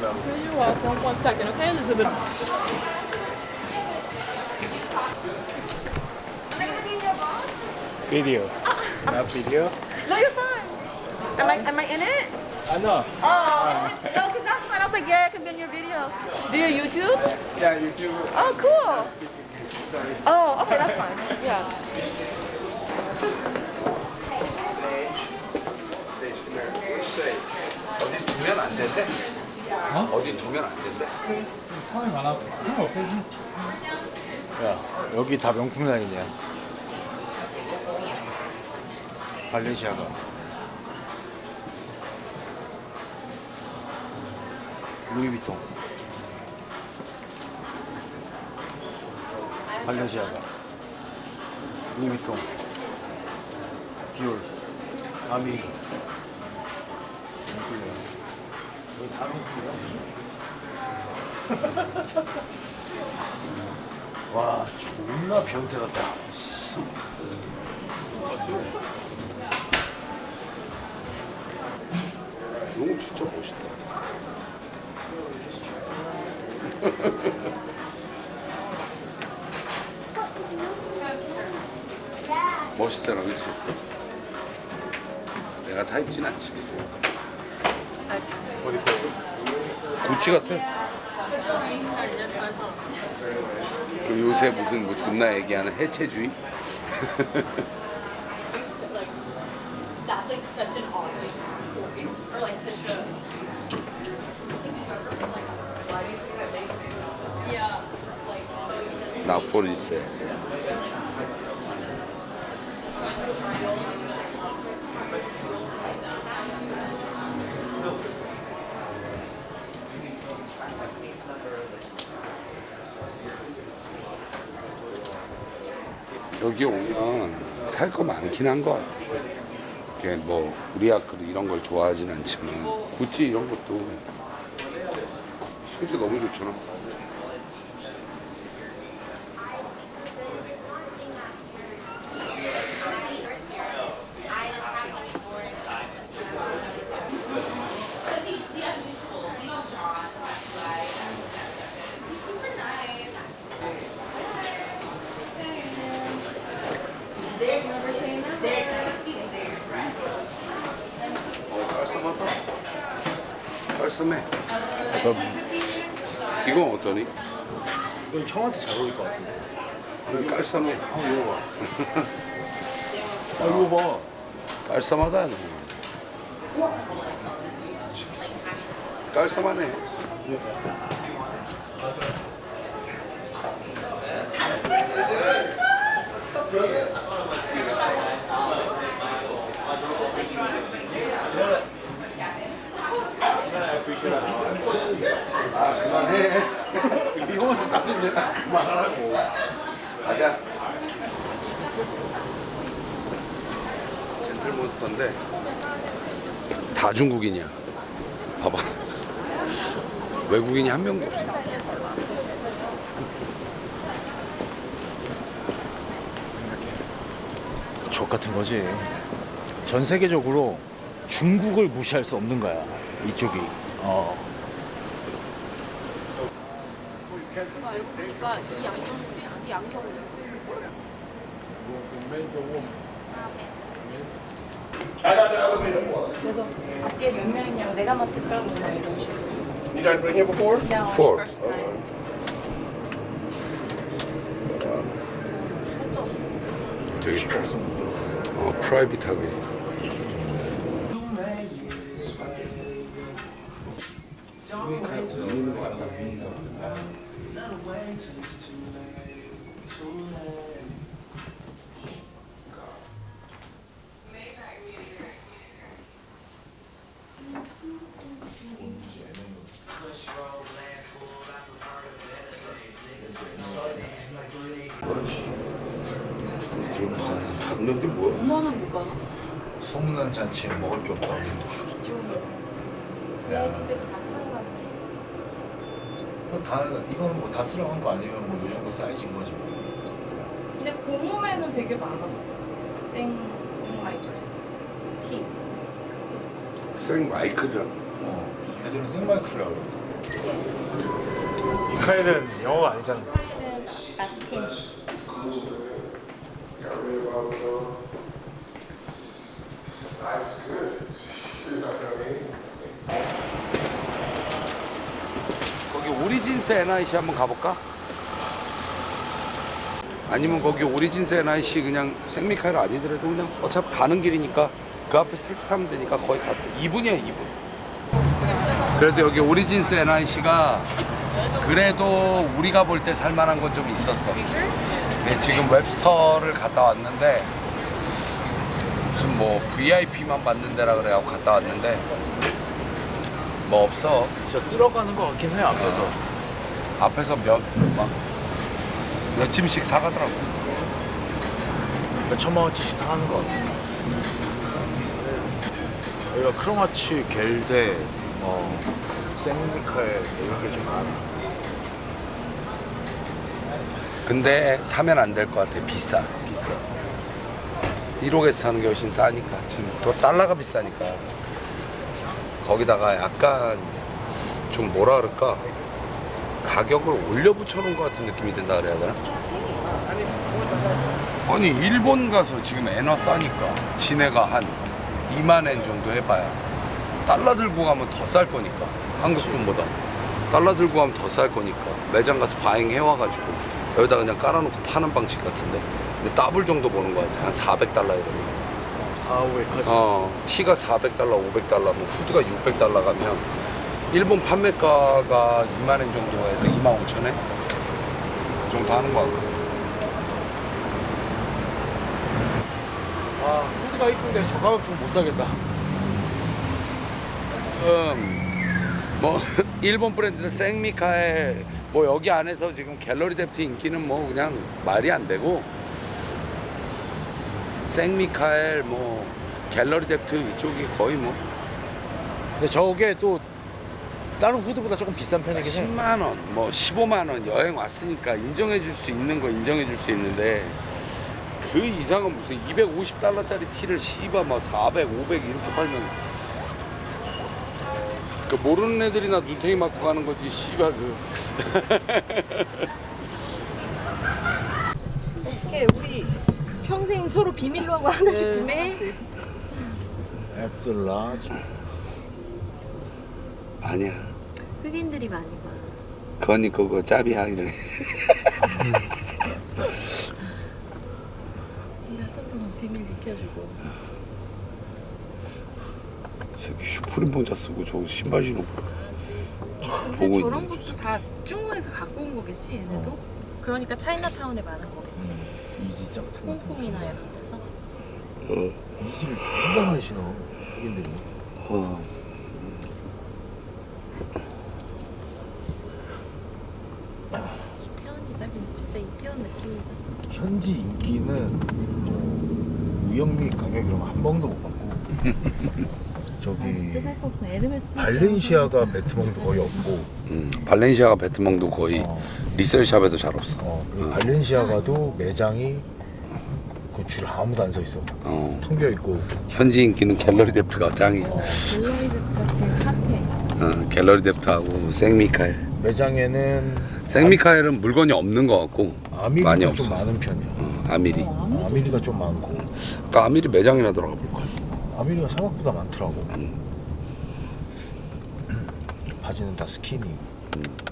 here You're one, One second, okay, Elizabeth? Video. Uh, Not video. No, you're fine. Am I, am I in it? I uh, know. Oh, uh, no, because that's fine. I was like, yeah, I can be in your video. Do you YouTube? Yeah, YouTube. Oh, cool. Sorry. Oh, okay, that's fine. Yeah. 어? 어디 두면 안 된대? 상황이 많아. 상관 없어. 야, 여기 다 명품 라인이야. 발렌시아가. 루이비통. 발렌시아가. 루이비통. 디올. 아미. 명품이야. 명품이야. 와 존나 변태 같다 이거 진짜 멋있다. 멋있잖아, 그렇지? 내가 사 입진 않지. 어디 거? 구찌 같아. 그 요새 무슨 뭐 존나 얘기하는 해체주의? An 여기 오면 살 거 많긴 한 것 같아. 이게 뭐 우리 아크도 이런 걸 좋아하진 않지만 구찌 이런 것도 소재 너무 좋잖아. 깔쌈해. 그럼 이건 어떠니? 이건 형한테 잘 어울릴 것 같은데 이건 깔쌈해. 한번 입어봐 아 이거 봐 깔쌈하다. 너. 깔쌈하네. 아 그만해. 이거만 싸는데 그만하라고. 가자. 젠틀몬스터인데 다 중국인이야. 봐봐. 외국인이 한 명도 없어. 족 같은 거지 전 세계적으로 중국을 무시할 수 없는 거야 이쪽이 어 알고 보니까 이 양정이 이 양정이. 그래서 밖에 몇 명이냐고 내가. You guys been here before? No, Four. first time. 되게 프라, 어, 프라이빗하게. 강릉이 뭐야? 엄마는 못 가나? 소문난 잔치에 먹을 게 없다 야뭐 다, 이거는 뭐다 쓰라고 한 거 아니면 뭐요 정도 사이즈인 거지 근데 고몸에는 되게 많았어. 생, 생 마이크. 티. 생 마이클이라. 어, 애들은 생마이크라고 미카엘은 영어가 아니잖아. 라틴. 오리진스 NIC 한번 가볼까? 아니면 거기 오리진스 NIC 그냥 생미카엘 아니더라도 그냥 어차피 가는 길이니까 그 앞에서 택시 타면 되니까 거의 가 2분이야 2분. 그래도 여기 오리진스 NIC가 그래도 우리가 볼 때 살만한 건 좀 있었어. 네, 지금 웹스터를 갔다 왔는데 무슨 뭐 VIP만 받는 데라 그래갖고 갔다 왔는데 뭐 없어 진짜 쓸어가는 것 같긴 해 앞에서. 앞에서 몇, 막, 몇 짐씩 사가더라고. 몇 천만 원치씩 사는 것 같아. 여기가 크로마치, 겔데, 어, 생미카엘 이런 게 좀 많아. 근데 사면 안 될 것 같아. 비싸. 비싸. 1억에서 사는 게 훨씬 싸니까. 지금 더 달러가 비싸니까. 거기다가 약간 좀 뭐라 그럴까. 가격을 올려 붙여놓은 것 같은 느낌이 든다 그래야 되나? 아니, 일본 가서 지금 엔화 싸니까. 지네가 한 2만 엔 정도 해봐야. 달러 들고 가면 더 쌀 거니까. 한국 돈보다. 달러 들고 가면 더 쌀 거니까. 매장 가서 바잉 해와가지고. 여기다 그냥 깔아놓고 파는 방식 같은데. 근데 더블 정도 보는 것 같아. 한 400달러 이러면. 4, 500까지. 어, 티가 400달러, 500달러, 뭐 후드가 600달러 가면 일본 판매가가 2만 엔 정도에서 2만 5천 엔? 그 정도 하는 것 같고. 아, 후드가 이쁜데 저 가격 좀못 사겠다. 지금 뭐 일본 브랜드는 생미카엘 뭐 여기 안에서 지금 갤러리 데프트 인기는 뭐 그냥 말이 안 되고 생미카엘 뭐 갤러리 데프트 이쪽이 거의 뭐 근데 저게 또 다른 후드보다 조금 비싼 편이긴 해. 10만 원, 뭐 15만 원 여행 왔으니까 인정해 줄 수 있는 거 인정해 줄 수 있는데 그 이상은 무슨 250달러짜리 티를 씨바 막 400, 500 이렇게 팔면 그 모르는 애들이나 눈탱이 맞고 가는 거지 씨발 그 이렇게 우리 평생 서로 비밀로 하고 하나씩 구매해. 엑셀 라지. 아니야 흑인들이 많이 봐. 그거니 그거 짭이야 이래 근데 서로 비밀 지켜주고. 새끼 슈프림 모자 쓰고 저 신발 신고 근데 보고 저런 있네, 것도 저다 중국에서 갖고 온 거겠지 얘네도? 그러니까 차이나타운에 많은 거겠지. 이지 짝퉁 같은 거. 홍콩이나 이런 데서. 어, 이지를 존나 많이 신어. 흑인들이. 어. 이태원이다. 진짜 이태원 느낌이다. 현지 인기는 뭐 우영미 가격 이런 거한 번도 못 받고 저기 아, 없어. 발렌시아가 매트멍도 거의 없고 음, 발렌시아가 베트멍도 거의 어. 리셀샵에도 잘 없어 어, 그리고 발렌시아가도 매장이 그줄 아무도 안 서 있어 어. 텅 비어 있고 현지 인기는 갤러리 데프트가 짱이. 핫해. 어, 갤러리 데프트하고 생미카엘. 매장에는 생미카엘은 물건이 없는 것 같고 많이 아미리가 없어. 좀 많은 편이야 어, 아미리. 어, 아미리가 좀 많고 아까 아미리 매장이나 들어가 볼 걸. 아미리가 생각보다 많더라고 음. 바지는 다 스키니 음.